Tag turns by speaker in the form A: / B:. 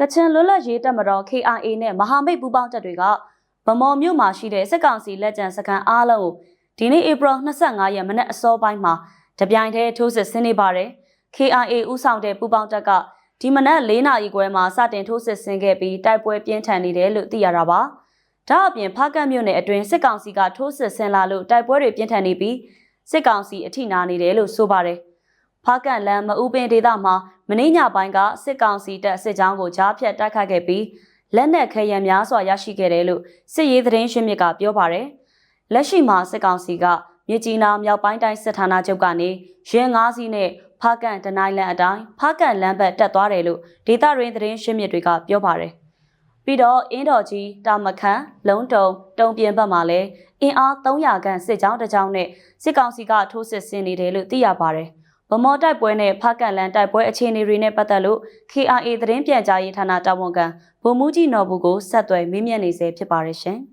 A: ကချင်လွတ်လပ်ရေးတပ်မတော် KIA နဲ့မဟာမိတ်ပူးပေါင်းတပ်တွေကဗမော်မြို့မှာရှိတဲ့စစ်ကောင်စီလက်ကျန်စခန်းအားလုံးကိုဒီနေ့ဧပြီ25ရက်မနက်အစောပိုင်းမှာတပြိုင်တည်းထိုးစစ်ဆင်နေပါတယ်။ KIA ဥဆောင်တဲ့ပူးပေါင်းတပ်ကဒီမနက်၄နာရီခွဲမှာစတင်ထိုးစစ်ဆင်ခဲ့ပြီးတိုက်ပွဲပြင်းထန်နေတယ်လို့သိရတာပါ။ဒါအပြင်ဖားကတ်မြို့နယ်အတွင်းစစ်ကောင်စီကထိုးစစ်ဆင်လာလို့တိုက်ပွဲတွေပြင်းထန်နေပြီးစစ်ကောင်စီအထိနာနေတယ်လို့ဆိုပါတယ်။ ဖားကတ်လမ်းမအူပင်ဒေသမှာမင်းညပိုင်းကစစ်ကောင်စီတပ်စစ်ကြောင်းကိုကြားဖြတ်တိုက်ခတ်ခဲ့ပြီးလက်နက်ခဲယံများစွာရရှိခဲ့တယ်လို့စစ်ရေးသတင်းရှင်းမြစ်ကပြောပါတယ်။လက်ရှိမှာစစ်ကောင်စီကမြကြီးနားမြောက်ပိုင်းတိုင်းစစ်ဌာနချုပ်ကနေရဲ၅စီးနဲ့ဖားကန်တနိုင်းလန်အတိုင်းဖားကန်လမ်းဘက်တက်သွားတယ်လို့ဒေတာရင်းသတင်းရှင်းမြစ်တွေကပြောပါတယ်။ပြီးတော့အင်းတော်ကြီးတာမခန်လုံတုံတုံပြင်းဘက်မှာလည်းအင်အား300ခန့်စစ်ကြောင်းတစ်ကြောင်းနဲ့စစ်ကောင်စီကထိုးစစ်ဆင်နေတယ်လို့သိရပါတယ်။ ဗမော်တိုက်ပွဲနဲ့ဖားကန်လန်တိုက်ပွဲအခြေအနေတွေနဲ့ပတ်သက်လို့ KIA သတင်းပြန်ကြားရေးဌာနတာဝန်ခံဗိုလ်မှူးကြီးနော်ဘူးကိုဆက်သွယ်မေးမြန်းနေဆဲဖြစ်ပါတယ်ရှင်။